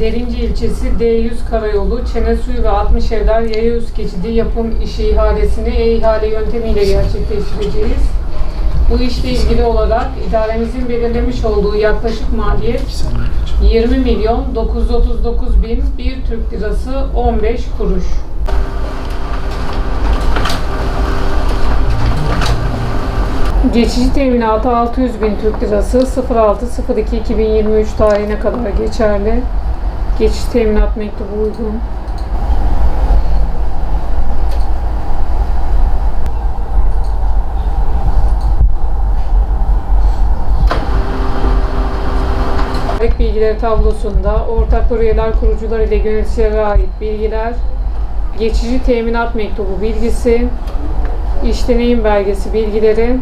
Derince ilçesi D100 Karayolu, Çenesuyu ve 60 evler yaya üst geçidi yapım işi ihalesini e-ihale yöntemiyle gerçekleştireceğiz. Bu işle ilgili olarak idaremizin belirlemiş olduğu yaklaşık maliyet 20 milyon 939 bin 1 Türk lirası 15 kuruş. Geçici teminatı 600 bin Türk lirası 06.02.2023 tarihine kadar geçerli. Geçici teminat mektubu uygun. Tarih bilgileri tablosunda ortaklar üyeler kurucular ile yöneticilere ait bilgiler, geçici teminat mektubu bilgisi, iş deneyim belgesi bilgileri,